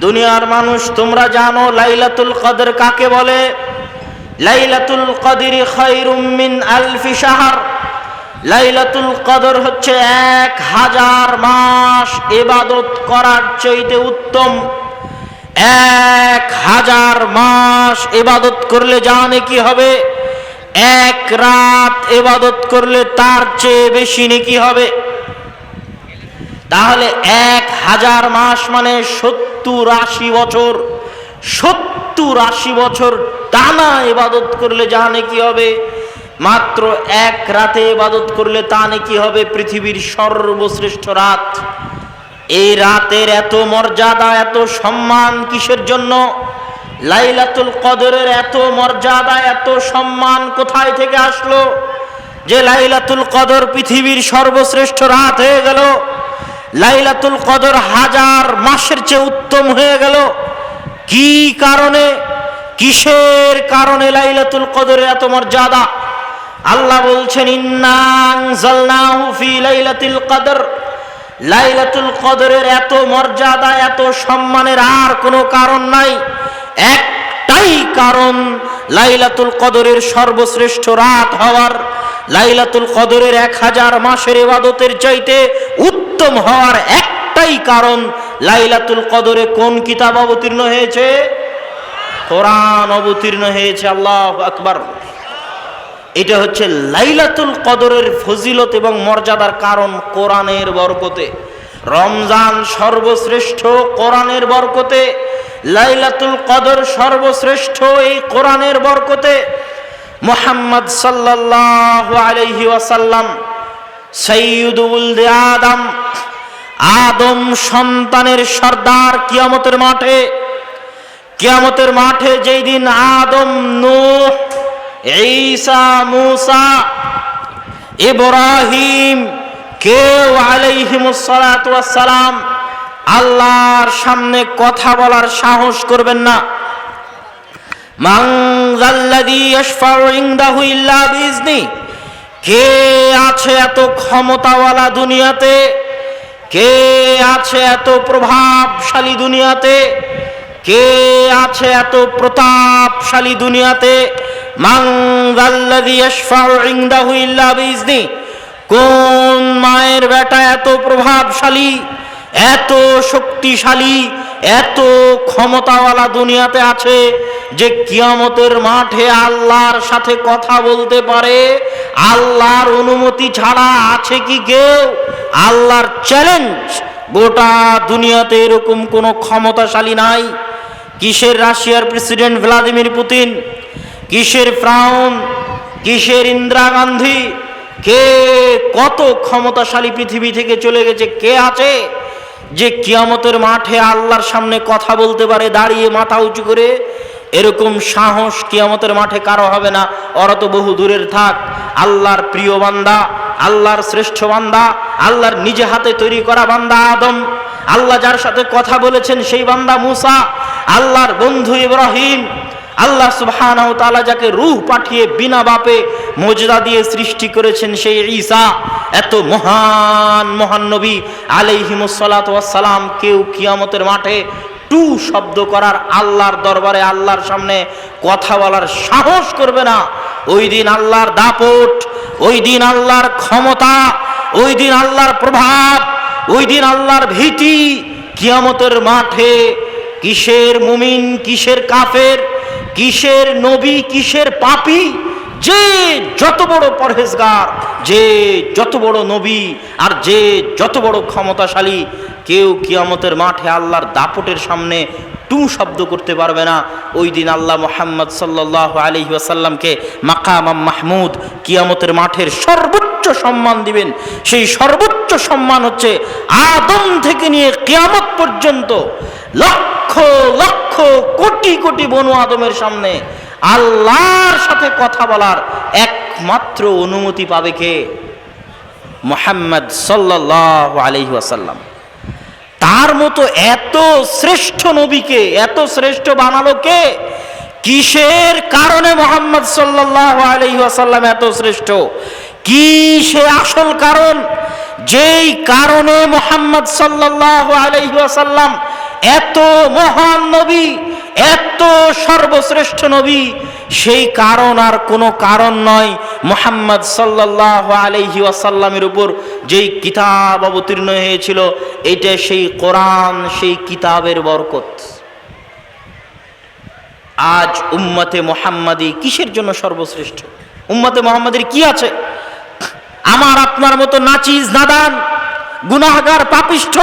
দুনিয়ার মানুষ, তোমরা জানো লাইলাতুল কদর কাকে বলে? লাইলাতুল কদরি মিন আলফি শাহর। লাইলাতুল কদর হচ্ছে এক হাজার মাস ইবাদত করার চাইতে উত্তম। এক হাজার মাস এবাদত করলে জানে কি হবে? এক রাত এবাদত করলে তার চেয়ে বেশি নাকি হবে? তাহলে এক হাজার মাস মানে সত্তর আশি বছর। সত্তর আশি বছর টানা ইবাদত করলে জানে কি হবে? মাত্র এক রাতে ইবাদত করলে তা নাকি হবে? পৃথিবীর সর্বশ্রেষ্ঠ রাত। এই রাতের এত মর্যাদা, এত সম্মান কিসের জন্য? লাইলাতুল কদরের এত মর্যাদা, এত সম্মান কোথায় থেকে আসলো? যে লাইলাতুল কদর পৃথিবীর সর্বশ্রেষ্ঠ রাত হয়ে গেল। লাইলাতুল কদর হাজার মাসের চেয়ে উত্তম হয়ে গেল। কি কারণে? কিসের কারণে লাইলাতুল কদরের এত মর্যাদা? আল্লাহ বলছেন লাইলাতুল কদর। লাইলাতুল কদরের এত মর্যাদা, এত সম্মানের আর কোনো কারণ নাই। একটাই কারণ, লাইলাতুল কদরের সর্বশ্রেষ্ঠ রাত হওয়ার। লাইলাতুল কদরের এক হাজার মাসের ইবাদতের চাইতে উত্তম হওয়ার একটাই কারণ লাইলাতুল কদরে কোন কিতাব অবতীর্ণ হয়েছে? কোরআন অবতীর্ণ হয়েছে, আল্লাহ আকবার। এটা হচ্ছে লাইলাতুল কদরের ফজিলত এবং মর্যাদার কারণ কোরআনের বরকতে। রমজান সর্বশ্রেষ্ঠ কোরআনের বরকতে, লাইলাতুল কদর সর্বশ্রেষ্ঠ এই কোরআনের বরকতে। মোহাম্মদ সাল্লাল্লাহু আলাইহি ওয়াসাল্লাম, সৈয়দুল আদম আদম সন্তানের সর্দার কিয়ামতের মাঠে কিয়ামতের মাঠে যেই দিন আদম, নূহ, ঈসা, মুসা, ইব্রাহিম, কেউ আলাইহিমুসসালাম আল্লাহর সামনে কথা বলার সাহস করবেন না। কে আছে এত ক্ষমতাওয়ালা দুনিয়াতে কে আছে এত প্রভাবশালী দুনিয়াতে? কে আছে এত প্রতাপশালী দুনিয়াতে? কোন মায়ের বেটা এত প্রভাবশালী, এত শক্তিশালী, এত ক্ষমতাওয়ালা দুনিয়াতে আছে যে কিয়ামতের মাঠে আল্লাহর সাথে কথা বলতে পারে? আল্লাহর অনুমতি ছাড়া আছে কি কেউ? আল্লাহর চ্যালেঞ্জ গোটা দুনিয়াতে এরকম কোনো ক্ষমতাশালী নাই। কিসের রাশিয়ার প্রেসিডেন্ট ভ্লাদিমির পুতিন কিসের ফ্রাউন কিসের ইন্দিরা গান্ধী? কে কত ক্ষমতাশালী পৃথিবী থেকে চলে গেছে? কে আছে যে কিয়ামতের মাঠে আল্লাহর সামনে কথা বলতে পারে, দাঁড়িয়ে মাথা উঁচু করে? এরকম সাহস কিয়ামতের মাঠে কারও হবে না। ওরা তো বহু দূরের থাক। আল্লাহর প্রিয় বান্দা আল্লাহর শ্রেষ্ঠ বান্দা, আল্লাহর নিজে হাতে তৈরি করা বান্দা আদম। আল্লাহ যার সাথে কথা বলেছেন সেই বান্দা মুসা। আল্লাহর বন্ধু ইব্রাহিম। আল্লাহ সুবহানাহু তাআলা যাকে রুহ পাঠিয়ে বিনা বাপে মজদা দিয়ে সৃষ্টি করেছেন সেই ঈসা। এত মহান মহান নবী আলাইহিমুসসালাতু ওয়াসসালাম কেউ কিয়ামতের মাঠে টু শব্দ করার আল্লাহর দরবারে, আল্লাহর সামনে কথা বলার সাহস করবে না। ওই দিন আল্লাহর দাপট ওই দিন আল্লাহর ক্ষমতা, ওই দিন আল্লাহর প্রভাব, ওই দিন আল্লাহর ভীতি কিয়ামতের মাঠে কিসের মুমিন, কিসের কাফের, কিসের নবী, কিসের পাপী যে যত বড় পরহেজগার, যে যত বড় নবী, আর যে যত বড় ক্ষমতাশালী, কেউ কিয়ামতের মাঠে আল্লাহর দাপটের সামনে টু শব্দ করতে পারবে না। ওই দিন আল্লাহ মোহাম্মদ সাল্লাহ আলহি আসাল্লামকে মাকাম মাহমুদ কিয়ামতের মাঠের সর্বোচ্চ সম্মান দিবেন। সেই সর্বোচ্চ সম্মান হচ্ছে আদম থেকে নিয়ে কিয়ামত পর্যন্ত লক্ষ লক্ষ, কোটি কোটি বনু আদমের সামনে আল্লাহর সাথে কথা বলার একমাত্র অনুমতি পাবে কে? মোহাম্মদ সাল্লাহ আলহি তার মতো এত শ্রেষ্ঠ নবীকে, এত শ্রেষ্ঠ বানালো কে? কিসের কারণে মোহাম্মদ সাল্লাহ আলহি এত শ্রেষ্ঠ? কি সে আসল কারণ? যেই কারণে মোহাম্মদ সাল্লাহ আলহি এত মহান নবী এত সর্বশ্রেষ্ঠ নবী, সেই কারণ আর কোনো কারণ নয়। মোহাম্মদ সাল্লাহ আলহি ওয়াসাল্লামের উপর যেই কিতাব অবতীর্ণ হয়েছিল, এটা সেই কোরআন, সেই কিতাবের বরকত। আজ উম্মতে মোহাম্মদী কিসের জন্য সর্বশ্রেষ্ঠ? উম্মতে মোহাম্মদের কি আছে? আমার আপনার মতো নাচিজ, নাদান, গুনাহগার, পাপিষ্ঠ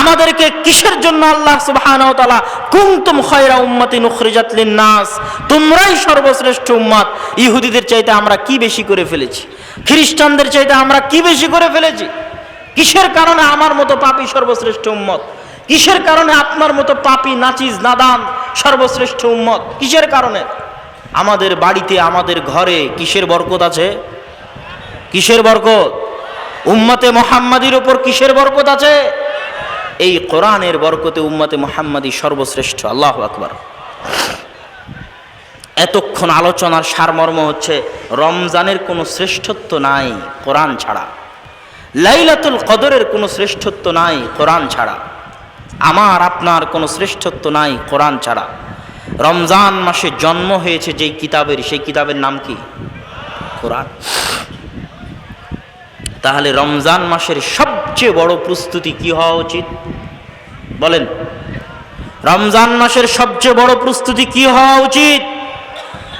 আমাদেরকে কিসের জন্য আল্লাহ সুবহানাহু ওয়া তাআলা কুনতুম খায়রা উম্মাতিন উখরিজাত লিন-নাস? তোমরাই সর্বশ্রেষ্ঠ উম্মত। ইহুদিদের চাইতে আমরা কি বেশি করে ফেলেছি? খ্রিস্টানদের চাইতে আমরা কি বেশি করে ফেলেছি? কিসের কারণে আমার মতো পাপী সর্বশ্রেষ্ঠ উম্মত? কিসের কারণে আপনার মতো পাপী, নাচিজ, নাদান সর্বশ্রেষ্ঠ উম্মত? কিসের কারণে? আমাদের বাড়িতে, আমাদের ঘরে কিসের বরকত আছে? কিসের বরকত? উম্মতে মোহাম্মদীর উপর কিসের বরকত আছে? এই কোরআনের বরকতে উম্মতে মোহাম্মদী সর্বশ্রেষ্ঠ, আল্লাহ আকবার। এতক্ষণ আলোচনার সারমর্ম হচ্ছে, রমজানের কোনো শ্রেষ্ঠত্ব নাই, কোরআন ছাড়া। লাইলাতুল কদরের কোনো শ্রেষ্ঠত্ব নাই, কোরআন ছাড়া। আমার, আপনার কোনো শ্রেষ্ঠত্ব নাই, কোরআন ছাড়া। রমজান মাসে জন্ম হয়েছে যেই কিতাবের সেই কিতাবের নাম কি? কোরআন। তাহলে রমজান মাসের সবচেয়ে বড় প্রস্তুতি কি হওয়া উচিত? বলেন। রমজান মাসের সবচেয়ে বড় প্রস্তুতি কি হওয়া উচিত?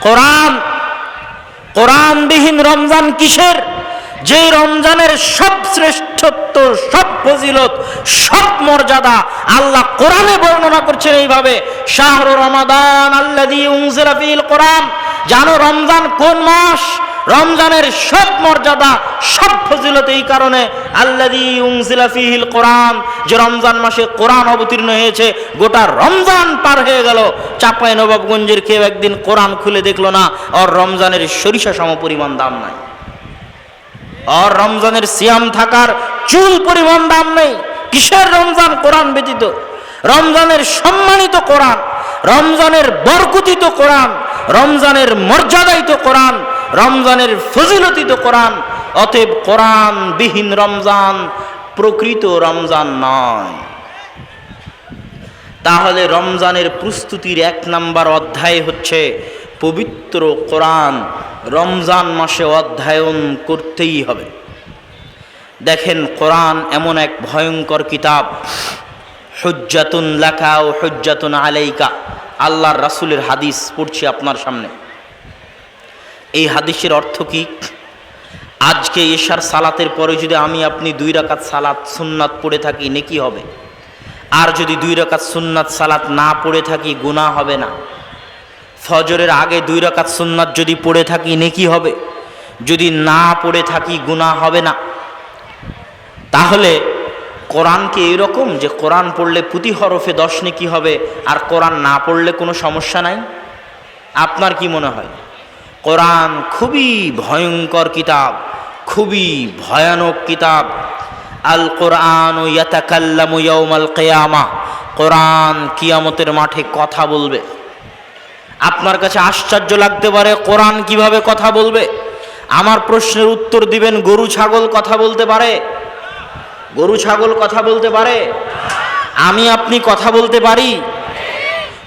কোরআন। কোরআনবিহীন রমজান কিসের? যে রমজানের সব শ্রেষ্ঠত্ব, সব ফজিলত, সব মর্যাদা আল্লাহ কোরআনে বর্ণনা করছেন এইভাবে, শাহরু রমাদান ফিল কোরআন জানো রমজান কোন মাস? রমজানের সব মর্যাদা, সব ফজিলত এই কারণে আল্লাদি কোরআন, যে রমজান মাসে কোরআন অবতীর্ণ হয়েছে, গোটা রমজান পার হয়ে গেল। চাপাই নবাবগঞ্জের কেউ একদিন কোরআন খুলে দেখল না, আর রমজানের সরিষা সম পরিমাণ দাম নাই। আর রমজানের সিয়াম থাকার চুল পরিমাণ দাম নেই। কিসের রমজান কোরআন ব্যতীত? রমজানের সম্মানিত কোরআন, রমজানের বরকুতিত কোরআন, রমজানের মর্যাদায়িত কোরআন রমজানের ফজিলতিত কোরআন, অতএব কোরআন বিহীন রমজান প্রকৃত রমজান নয়। তাহলে রমজানের প্রস্তুতির এক নাম্বার অধ্যায় হচ্ছে পবিত্র কোরআন, রমজান মাসে অধ্যয়ন করতেই হবে। দেখেন কোরআন এমন এক ভয়ঙ্কর কিতাব, হজ্জাতুন লেখা ও হজ্জাতুন আলাইকা আল্লাহর রাসুলের হাদিস পড়ছি আপনার সামনে। এই হাদিসের অর্থ কি? আজকে এশার সালাতের পরে যদি আমি আপনি দুই রাকাত সালাত সুন্নাত পড়ে থাকি নেকি হবে? আর যদি দুই রাকাত সুন্নাত সালাত না পড়ে থাকি, গুনাহ হবে না। ফজরের আগে দুই রাকাত সুন্নাত যদি পড়ে থাকি নেকি হবে? যদি না পড়ে থাকি, গুনাহ হবে না। তাহলে কোরআনকে এরকম যে কোরআন পড়লে প্রতি হরফে দশ নেকি হবে, আর কোরআন না পড়লে কোনো সমস্যা নাই? আপনার কি মনে হয়? কোরআন খুবই ভয়ঙ্কর কিতাব, খুবই ভয়ানক কিতাব। আল কোরআন ইয়াতাকাল্লামু ইয়াউমাল কিয়ামা, কোরআন কিয়ামতের মাঠে কথা বলবে। আপনার কাছে আশ্চর্য লাগতে পারে, কোরআন কীভাবে কথা বলবে? আমার প্রশ্নের উত্তর দিবেন, গরু, ছাগল কথা বলতে পারে? গরু, ছাগল কথা বলতে পারে? আমি, আপনি কথা বলতে পারি?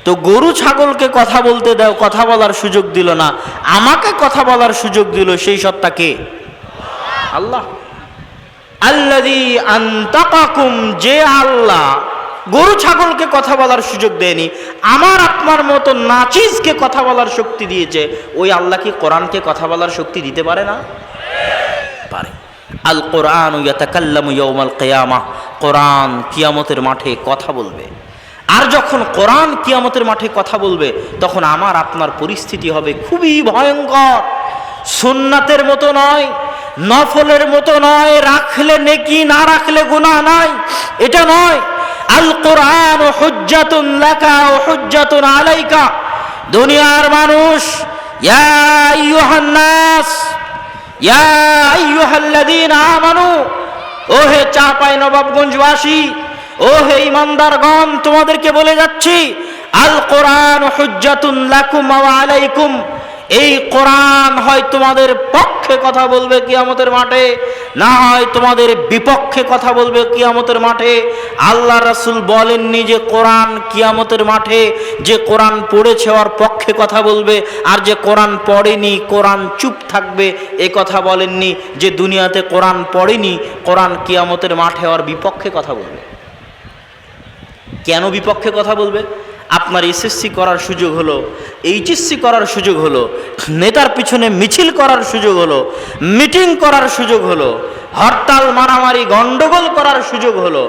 তো গরু ছাগলকে কথা বলতে দাও, কথা বলার সুযোগ দিল না। আমাকে কথা বলার সুযোগ দিল সেই সত্তা কে? আল্লাহ। যে আল্লাহ গরু ছাগলকে কথা বলার সুযোগ দেয়নি, আমার আপনার মতো নাচিজকে কথা বলার শক্তি দিয়েছে, ওই আল্লাহ কি কোরআনকে কথা বলার শক্তি দিতে পারে না? পারে। আল কোরআন ইয়াতাকাল্লামু ইয়াউমাল কিয়ামা, কোরআন কিয়ামতের মাঠে কথা বলবে। আর যখন কোরআন কিয়ামতের মাঠে কথা বলবে, তখন আমার আপনার পরিস্থিতি হবে খুবই ভয়ঙ্কর। সুন্নাতের মতো নয়, নফলের মতো নয়, রাখলে নেকি, না রাখলে গুনাহ নাই, এটা নয়। আল কোরআন হুজ্জাতুন লেখা ও হুজ্জাতুন আলাইকা। দুনিয়ার মানুষ, ইয়া আইয়ুহান নাস ইয়া আইয়ুহাল্লাযীনা আমানু ও হে চাপাই নবাবগঞ্জবাসী ও হে ইমানদারগণ, তোমাদেরকে বলে যাচ্ছি আল কোরআন হুজ্জাতুন লাকুম আলাইকুম। এই কোরআন হয় তোমাদের পক্ষে কথা বলবে কিয়ামতের মাঠে, না হয় তোমাদের বিপক্ষে কথা বলবে কিয়ামতের মাঠে। আল্লাহ রাসুল বলেননি যে কোরআন কিয়ামতের মাঠে, যে কোরআন পড়েছে ওর পক্ষে কথা বলবে, আর যে কোরআন পড়েনি, কোরআন চুপ থাকবে, এ কথা বলেননি যে দুনিয়াতে কোরআন পড়েনি, কোরআন কিয়ামতের মাঠে ওর বিপক্ষে কথা বলবে। কেন বিপক্ষে কথা বলবে? আপনার এসএসসি করার সুযোগ হলো, এইচএসসি করার সুযোগ হলো, নেতার পিছনে মিছিল করার সুযোগ হলো, মিটিং করার সুযোগ হলো, হরতাল, মারামারি, গন্ডগোল করার সুযোগ হলো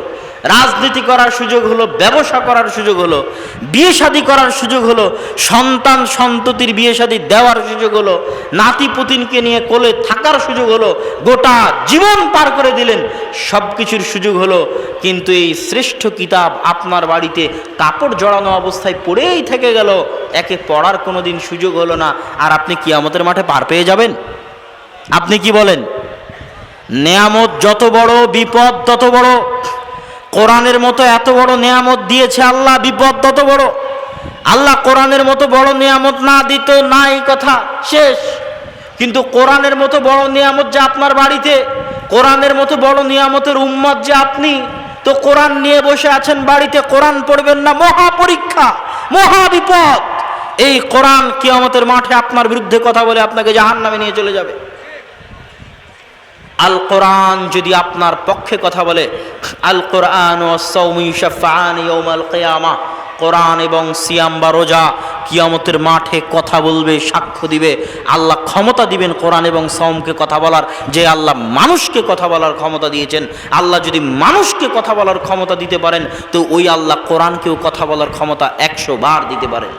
রাজনীতি করার সুযোগ হলো, ব্যবসা করার সুযোগ হলো, বিয়ে শাদী করার সুযোগ হলো, সন্তান সন্ততির বিয়ে শাদী দেওয়ার সুযোগ হলো, নাতি পুতিনকে নিয়ে কোলে থাকার সুযোগ হলো, গোটা জীবন পার করে দিলেন সব কিছুর সুযোগ হলো, কিন্তু এই শ্রেষ্ঠ কিতাব আপনার বাড়িতে কাপড় জড়ানো অবস্থায় পড়েই থেকে গেল, একে পড়ার কোনো দিন সুযোগ হলো না, আর আপনি কিয়ামতের মাঠে পার পেয়ে যাবেন। আপনি কি বলেন? নেয়ামত যত বড়, বিপদ তত বড় কোরআনের মতো এত বড় নেয়ামত দিয়েছে আল্লাহ, বিপদ তত বড়। আল্লাহ কোরআনের মতো বড় নিয়ামত না দিত, নাই কথা, শেষ। কিন্তু কোরআনের মতো বড় নিয়ামত যে আপনার বাড়িতে, কোরআনের মতো বড় নিয়ামতের উম্মত যে আপনি, তো কোরআন নিয়ে বসে আছেন বাড়িতে, কোরআন পড়বেন না, মহা পরীক্ষা, মহা বিপদ। এই কোরআন কিয়ামতের মাঠে আপনার বিরুদ্ধে কথা বলে আপনাকে জাহান নামে নিয়ে চলে যাবে। আল কোরআন যদি আপনার পক্ষে কথা বলে আল কোরআন ও কোরআন এবং সিয়াম বা রোজা কিয়ামতের মাঠে কথা বলবে, সাক্ষ্য দিবে, আল্লাহ ক্ষমতা দিবেন কোরআন এবং সৌমকে কথা বলার, যে আল্লাহ মানুষকে কথা বলার ক্ষমতা দিয়েছেন, আল্লাহ যদি মানুষকে কথা বলার ক্ষমতা দিতে পারেন, তো ওই আল্লাহ কোরআনকেও কথা বলার ক্ষমতা একশো বার দিতে পারেন।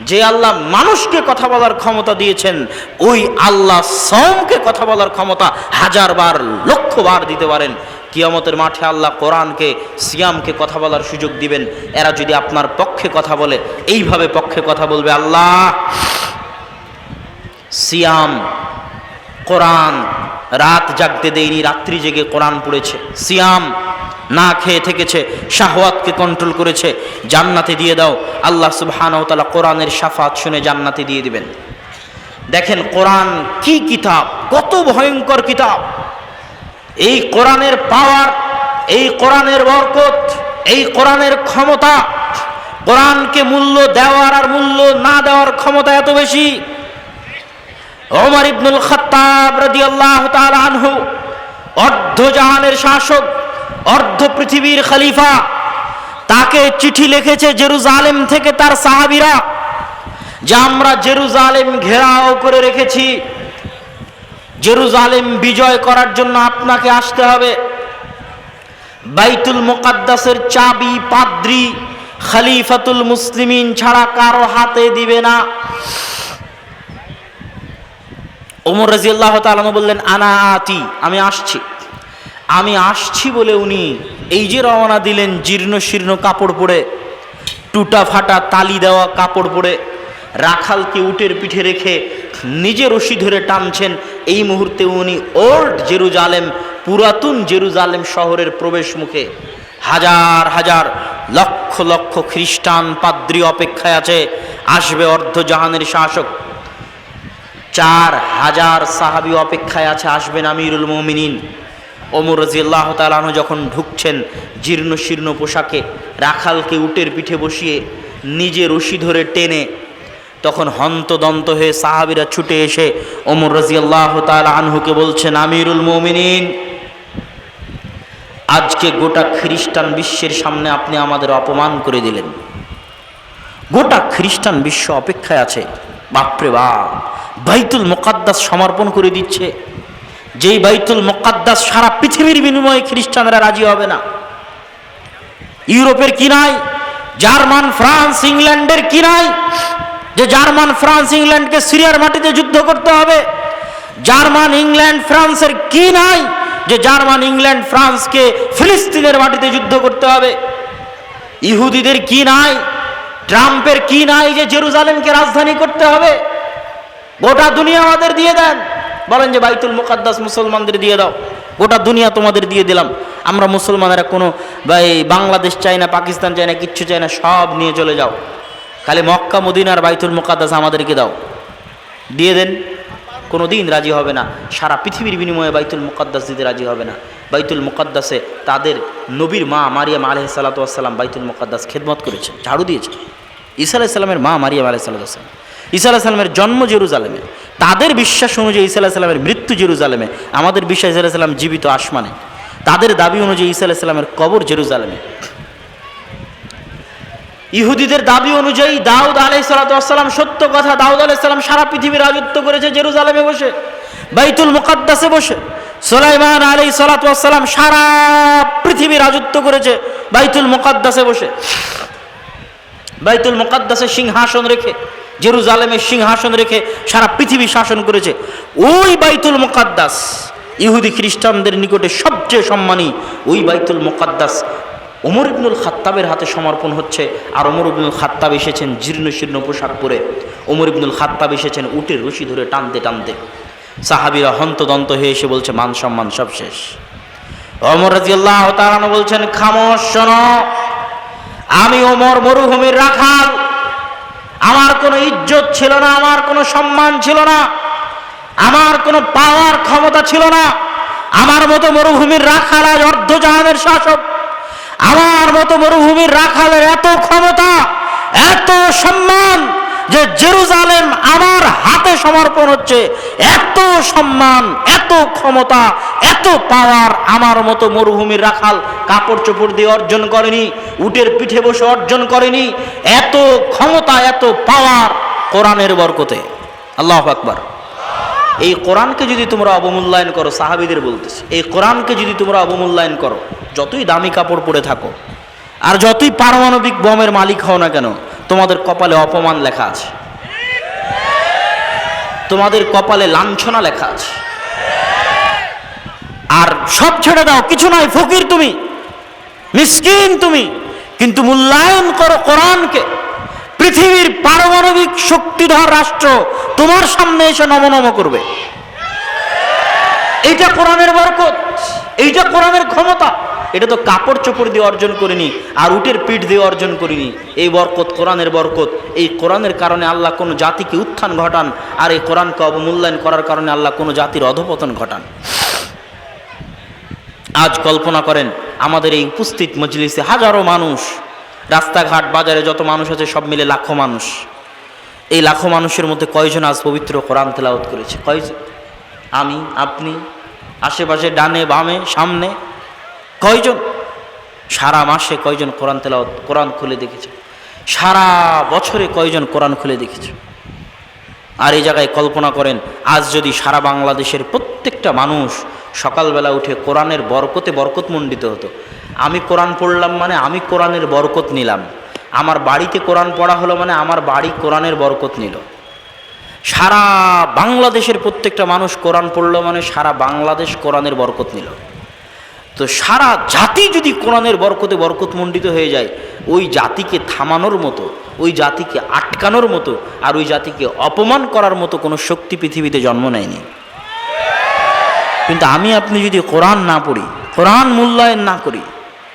যে আল্লাহ মানুষকে কথা বলার ক্ষমতা দিয়েছেন, ওই আল্লাহ সমকে কথা বলার ক্ষমতা হাজার বার, লক্ষ বার দিতে পারেন। কিয়ামতের মাঠে আল্লাহ কোরআনকে, সিয়ামকে কথা বলার সুযোগ দিবেন। এরা যদি আপনার পক্ষে কথা বলে, এইভাবে পক্ষে কথা বলবে আল্লাহ। সিয়াম, কোরআন রাত জাগতে দেয়নি রাত্রি জেগে কোরআন পড়েছে। সিয়াম না খেয়ে থেকেছে, শাহওয়াতকে কন্ট্রোল করেছে। জান্নাতে দিয়ে দাও, আল্লাহ সুবহানাহু তাআলা কোরআনের শাফাত শুনে জান্নাতে দিয়ে দিবেন। দেখেন কোরআন কি কিতাব, কত ভয়ঙ্কর কিতাব। এই কোরআনের পাওয়ার এই কোরআনের বরকত, এই কোরআনের ক্ষমতা, কোরআনকে মূল্য দেওয়ার আর মূল্য না দেওয়ার ক্ষমতা এত বেশি। ওমর ইবনুল খাত্তাব রাদিয়াল্লাহু তাআলা আনহু, অর্ধ জাহানের শাসক, অর্ধ পৃথিবীর খলিফা, তাকে চিঠি লিখেছে জেরুজালেম থেকে তার সাহাবীরা, যে আমরা জেরুজালেম ঘেরাও করে রেখেছি। জেরুজালেম বিজয় করার জন্য আপনাকে আসতে হবে। বাইতুল মোকাদ্দাসের চাবি পাদ্রি খলিফাতুল মুসলিমিন ছাড়া কারও হাতে দিবে না। ওমর রাজিয়াল্লাহ তালানো বললেন, আনা আতি আমি আসছি। আমি আসছি বলে উনি এই যে রওনা দিলেন জীর্ণ শীর্ণ কাপড় পরে, টুটা ফাটা তালি দেওয়া কাপড় পরে, রাখালকে উটের পিঠে রেখে নিজে রশি ধরে টানছেন, এই মুহূর্তে উনি ওল্ড জেরুজালেম, পুরাতন জেরুজালেম শহরের প্রবেশ মুখে। হাজার হাজার, লক্ষ লক্ষ খ্রিস্টান পাদ্রী অপেক্ষায় আছে, আসবে অর্ধজাহানের শাসক। চার হাজার সাহাবি অপেক্ষায় আছে, আসবেন আমিরুল মমিনিন। ওমর রাজিয়াল্লাহ তালানো যখন ঢুকছেন জীর্ণ শীর্ণ পোশাকে রাখালকে উটের পিঠে বসিয়ে নিজে রশি ধরে টেনে তখন হন্তদন্ত হয়ে সাহাবিরা ছুটে এসে ওমর রাজিয়াল্লাহ তালা আনহুকে বলছেন, আমিরুল মমিনিন, আজকে গোটা খ্রিস্টান বিশ্বের সামনে আপনি আমাদের অপমান করে দিলেন। গোটা খ্রিস্টান বিশ্ব অপেক্ষায় আছে। বাপরে বাপ বাইতুল মোকাদ্দাস সমর্পণ করে দিচ্ছে। যেই বাইতুল মোকাদ্দাস সারা পৃথিবীর বিনিময়ে খ্রিস্টানরা রাজি হবে না। ইউরোপের কি নাই? জার্মান, ফ্রান্স, ইংল্যান্ডের কি নাই? যে জার্মান, ফ্রান্স, ইংল্যান্ডকে সিরিয়ার মাটিতে যুদ্ধ করতে হবে। জার্মান, ইংল্যান্ড, ফ্রান্সের কি নাই? যে জার্মান, ইংল্যান্ড, ফ্রান্সকে ফিলিস্তিনের মাটিতে যুদ্ধ করতে হবে। ইহুদিদের কি নাই? ট্রাম্পের কি নাই? যে জেরুজালেমকে রাজধানী করতে হবে। গোটা দুনিয়া আমাদের দিয়ে দেন। বলেন যে বাইতুল মুকাদ্দাস মুসলমানদের দিয়ে দাও। গোটা দুনিয়া তোমাদের দিয়ে দিলাম। আমরা মুসলমানেরা কোনো বাংলাদেশ চাই না, পাকিস্তান চাই না, কিচ্ছু চাই না, সব নিয়ে চলে যাও। খালি মক্কা, মদিনার বাইতুল মুকাদ্দাস আমাদেরকে দাও। দিয়ে দেন। কোনো দিন রাজি হবে না। সারা পৃথিবীর বিনিময়ে বাইতুল মুকদ্দাস দিতে রাজি হবে না। বাইতুল মুকদ্দাসে তাদের নবীর মা মারিয়াম আলহ সাল্লাতাম বাইতুল মুকদ্দাস খেদমত করেছে ঝাড়ু দিয়েছে ঈসা আলাইসাল্লামের মা মারিয়াম আলহ সাল্লাম ঈসা আলাহিসাল্লামের জন্ম জেরুজালেমে। তাদের বিশ্বাস অনুযায়ী ঈসা আলাহিসাল্লামের মৃত্যু জেরুজালেমে। আমাদের বিশ্বাস ঈসা আলাহিসাল্লাম জীবিত আসমানে। তাদের দাবি অনুযায়ী ঈসা আলাহিসাল্লামের কবর জেরুজালেমে। ইহুদিদের দাবি অনুযায়ী দাউদ আলাই সালাতাম সত্য কথা, দাউদ আলাইসাল্লাম সারা পৃথিবীর রাজত্ব করেছে জেরুজালেমে বসে, বাইতুল মুকাদ্দাসে বসে। সোলাইমান আলী সালাতাম সারা পৃথিবী রাজত্ব করেছে বাইতুল মুকাদ্দাসে বসে। বাইতুল মুকাদ্দাসে সিংহাসন রেখে জেরুজালেমের সিংহাসন রেখে সারা পৃথিবী শাসন করেছে। ওই বাইতুল মুকাদ্দাস, ইহুদি খ্রিস্টানদের নিকটে সবচেয়ে সম্মানী ওই বাইতুল মোকাদ্দাস ওমর ইবনুল খাত্তাবের হাতে সমর্পণ হচ্ছে। আর ওমর ইবনুল খাত্তাব এসেছেন জীর্ণ শীর্ণ পোশাক পরে। ওমর ইবনুল খাত্তাব এসেছেন উটের রশি ধরে টানতে টানতে। সাহাবিরা হন্তদন্ত হয়ে এসে বলছে, মান সম্মান সব শেষ। অমর বলছেন, খামোশ শোনো, আমি ওমর মরুভূমির রাখাল। আমার কোনো ইজ্জত ছিল না, আমার কোনো সম্মান ছিল না, আমার কোনো পাওয়ার ক্ষমতা ছিল না, আমার মতো মরুভূমির রাখাল আজ অর্ধজাহানের শাসক, আমার মতো মরুভূমির রাখালের এত ক্ষমতা, এত সম্মান যে জেরুজালেম আমার হাতে সমর্পণ হচ্ছে, এত সম্মান, এত ক্ষমতা, এত পাওয়ার আমার মতো মরুভূমির রাখাল কাপড় চোপড় দিয়ে অর্জন করেনি, উটের পিঠে বসে অর্জন করেনি, এত ক্ষমতা, এত পাওয়ার কোরআনের বরকতে। আল্লাহ আকবার। এই কোরআনকে যদি তোমরা অবমূল্যায়ন করো, সাহাবিদের বলতেছে, এই কোরআনকে যদি তোমরা অবমূল্যায়ন করো, যতই দামি কাপড় পরে থাকো, আর যতই পারমাণবিক বমের মালিক হও না কেন তোমাদের কপালে অপমান লেখা আছে। তোমাদের কপালে লাঞ্ছনা লেখা আছে। আর সব ছেড়ে দাও, কিছু নয়, ফকির তুমি, মিসকিন তুমি, কিন্তু মূল্যায়ন করো কোরআনকে। পৃথিবীর পারমাণবিক শক্তিধর রাষ্ট্র তোমার সামনে এসে নমনম করবে। এটা কোরআনের বরকত। এইটা কোরআনের ক্ষমতা। এটা তো কাপড় চোপড় দিয়ে অর্জন করিনি, আর উটের পিঠ দিয়ে অর্জন করিনি। এই বরকত কোরআনের বরকত, এই কোরআনের কারণে আল্লাহ কোনো জাতিকে উত্থান ঘটান, আর এই কোরআনকে অবমূল্যায়ন করার কারণে আল্লাহ কোনো জাতির অধপতন ঘটান। আজ কল্পনা করেন, আমাদের এই উপস্থিত মজলিসে হাজারো মানুষ, রাস্তাঘাট, বাজারে যত মানুষ আছে, সব মিলে লাখো মানুষ। এই লাখো মানুষের মধ্যে কয়জন আজ পবিত্র কোরআন তেলাওয়াত করেছে? কয়জন? আমি, আপনি? আশেপাশে ডানে, বামে, সামনে। কয়জন? সারা মাসে কয়জন কোরআন তেলাওয়াত, কোরআন খুলে দেখেছে? সারা বছরে কয়জন কোরআন খুলে দেখেছে? আর এই জায়গায় কল্পনা করেন, আজ যদি সারা বাংলাদেশের প্রত্যেকটা মানুষ সকালবেলা উঠে কোরআনের বরকতে বরকত মণ্ডিত হতো। আমি কোরআন পড়লাম মানে আমি কোরআনের বরকত নিলাম। আমার বাড়িতে কোরআন পড়া হলো মানে আমার বাড়ি কোরআনের বরকত নিল। সারা বাংলাদেশের প্রত্যেকটা মানুষ কোরআন পড়ল মানে সারা বাংলাদেশ কোরআনের বরকত নিল। তো সারা জাতি যদি কোরআনের বরকতে বরকত মণ্ডিত হয়ে যায়, ওই জাতিকে থামানোর মতো, ওই জাতিকে আটকানোর মতো, আর ওই জাতিকে অপমান করার মতো কোনো শক্তি পৃথিবীতে জন্ম নেয়নি। কিন্তু আমি আপনি যদি কোরআন না পড়ি, কোরআন মূল্যায়ন না করি,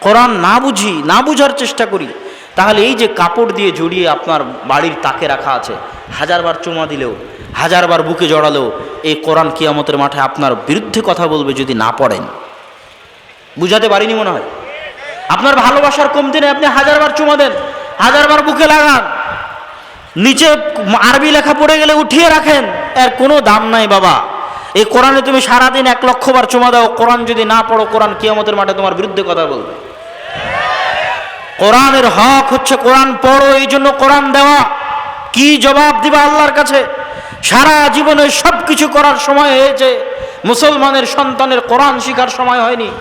কোরআন না বুঝি, না বুঝার চেষ্টা করি তাহলে এই যে কাপড় দিয়ে জড়িয়ে আপনার বাড়ির তাকে রাখা আছে হাজারবার চুমা দিলেও হাজারবার বুকে জড়ালেও, এই কোরআন কিয়ামতের মাঠে আপনার বিরুদ্ধে কথা বলবে যদি না পড়েন। বুঝাতে পারিনি মনে হয়? আপনার ভালোবাসার কমতি নেই আপনি হাজারবার চুমা দেন হাজারবার বুকে লাগান। নিচে আরবি লেখা পড়ে গেলে উঠিয়ে রাখেন, এর কোনো দাম নাই বাবা। এই কোরআনে তুমি সারাদিন এক লক্ষবার চুমা দাও, কোরআন যদি না পড়ো, কোরআন কিয়ামতের মাঠে তোমার বিরুদ্ধে কথা বলবে। কোরআনের হক হচ্ছে কোরআন পড়ো, এই জন্য কোরআন দেওয়া। কি জবাব দিবা আল্লাহর কাছে? সারা জীবনে সব কিছু করার সময় হয়েছে। মুসলমানের সন্তানের কোরআন শিখার সময় হয়নি।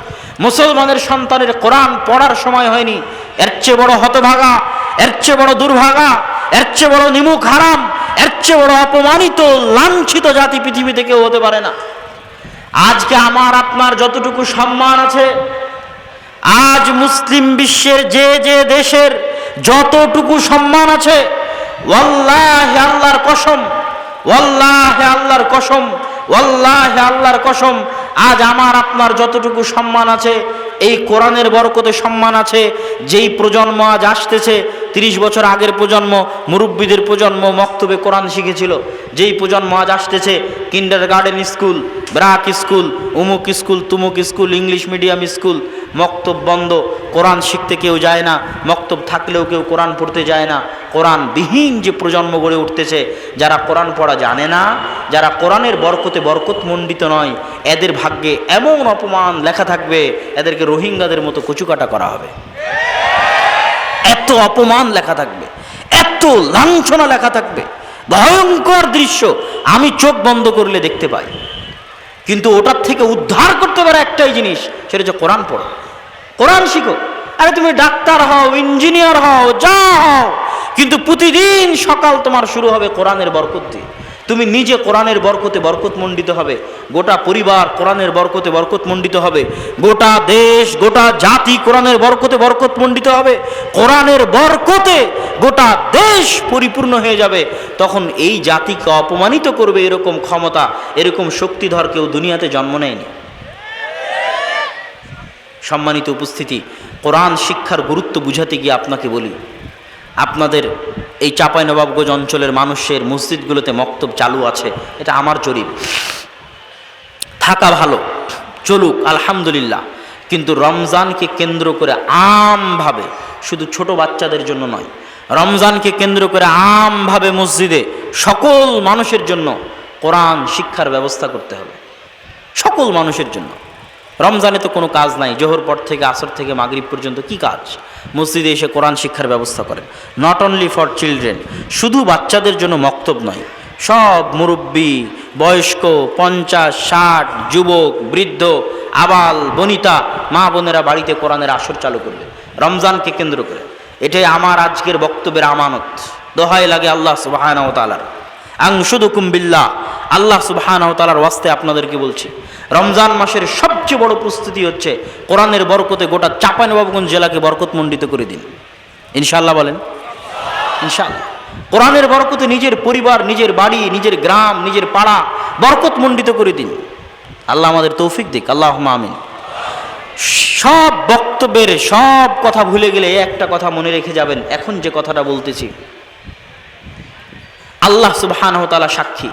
মুসলমানের সন্তানের কোরআন পড়ার সময় হয়নি। এর চেয়ে বড় হতভাগা, এর চেয়ে বড় দুর্ভাগা, এর চেয়ে বড় নিমুখ হারাম, এর চেয়ে বড় অপমানিত, লাঞ্ছিত জাতি পৃথিবীতে কেউ হতে পারে না। আজকে আমার, আপনার যতটুকু সম্মান আছে আজ মুসলিম বিশ্বের যে যে দেশের যতটুকু সম্মান আছে, ওয়াল্লাহে আল্লাহর কসম, ওয়াল্লাহে আল্লাহর কসম, ওয়াল্লাহে আল্লাহর কসম, আজ আমার, আপনার যতটুকু সম্মান আছে, এই কোরআনের বরকতে সম্মান আছে, যেই প্রজন্ম আজ আসতেছে তিরিশ বছর আগের প্রজন্ম, মুরব্বীদের প্রজন্ম মক্তবে কোরআন শিখেছিল। যেই প্রজন্ম আজ আসতেছে kindergarten school BRAC school উমুক স্কুল তুমুক স্কুল ইংলিশ মিডিয়াম স্কুল মক্তব বন্ধ, কোরআন শিখতে কেউ যায় না, মক্তব থাকলেও কেউ কোরআন পড়তে যায় না। কোরআন বিহীন যে প্রজন্ম গড়ে উঠতেছে, যারা কোরআন পড়া জানে না, যারা কোরআনের বরকতে বরকত মণ্ডিত নয়, এদের ভাগ্যে এমন অপমান লেখা থাকবে, এদেরকে রোহিঙ্গাদের মতো কচুকাটা করা হবে। এত অপমান লেখা থাকবে, এত লাঞ্ছনা লেখা থাকবে, ভয়ঙ্কর দৃশ্য আমি চোখ বন্ধ করলে দেখতে পাই। কিন্তু ওটার থেকে উদ্ধার করতে পারে একটাই জিনিস, সেটা হচ্ছে কোরআন পড়ো। কোরআন শিখো, আরে তুমি ডাক্তার হও, ইঞ্জিনিয়ার হও, যা হও, কিন্তু প্রতিদিন সকাল তোমার শুরু হবে কোরআনের বরকত দিয়ে। তুমি নিজে কোরআনের বরকতে বরকত মণ্ডিত হবে। গোটা পরিবার কোরআনের বরকতে বরকত মণ্ডিত হবে। গোটা দেশ, গোটা জাতি কোরআনের বরকতে বরকত মণ্ডিত হবে। কোরআনের বরকতে গোটা দেশ পরিপূর্ণ হয়ে যাবে। তখন এই জাতিকে অপমানিত করবে এরকম ক্ষমতা, এরকম শক্তিধর কেউ দুনিয়াতে জন্ম নেয়নি। সম্মানিত উপস্থিতি, কোরআন শিক্ষার গুরুত্ব বুঝাতে গিয়ে আপনাকে বলি আপনাদের এই চাঁপাইনবাবগঞ্জ অঞ্চলের মানুষের মসজিদগুলোতে মক্তব চালু আছে। এটা আমার জরিপ। থাকা ভালো, চলুক, আলহামদুলিল্লাহ। কিন্তু রমজানকে কেন্দ্র করে আমভাবে, শুধু ছোট বাচ্চাদের জন্য নয়, রমজানকে কেন্দ্র করে আমভাবে মসজিদে সকল মানুষের জন্য কোরআন শিক্ষার ব্যবস্থা করতে হবে। সকল মানুষের জন্য। রমজানে তো কোনো কাজ নাই, জোহর পর থেকে, আসর থেকে, মাগরিব পর্যন্ত কি কাজ? মসজিদে এসে কোরআন শিক্ষার ব্যবস্থা করেন। নট অনলি ফর চিলড্রেন শুধু বাচ্চাদের জন্য মক্তব নয়, সব মুরব্বী, বয়স্ক, পঞ্চাশ, ষাট, যুবক, বৃদ্ধ, আবাল, বনিতা, মা বোনেরা বাড়িতে কোরআনের আসর চালু করবে, রমজানকে কেন্দ্র করে। এটাই আমার আজকের বক্তব্যের আমানত। দোহাই লাগে আল্লাহ সুবাহ তালার আংশুদুকুম বিল্লাহ আল্লাহ সুবহানাহু ওয়া তাআলার ওয়াস্তে আপনাদেরকে বলছি, রমজান মাসের সবচেয়ে বড় প্রস্তুতি হচ্ছে কোরআনের বরকতে গোটা চাঁপাইনবাবগঞ্জ জেলাকে বরকতমণ্ডিত করে দিন। ইনশাল্লাহ বলেন? ইনশাআল্লাহ। কোরআনের বরকতে নিজের পরিবার, নিজের বাড়ি, নিজের গ্রাম, নিজের পাড়া বরকতমণ্ডিত করে দিন। আল্লাহ আমাদের তৌফিক দিক আল্লাহ আমিন। সব বক্তব্যের সব কথা ভুলে গেলে একটা কথা মনে রেখে যাবেন, এখন যে কথাটা বলতেছি, আল্লাহ সুবহানাহু ওয়া সাক্ষী।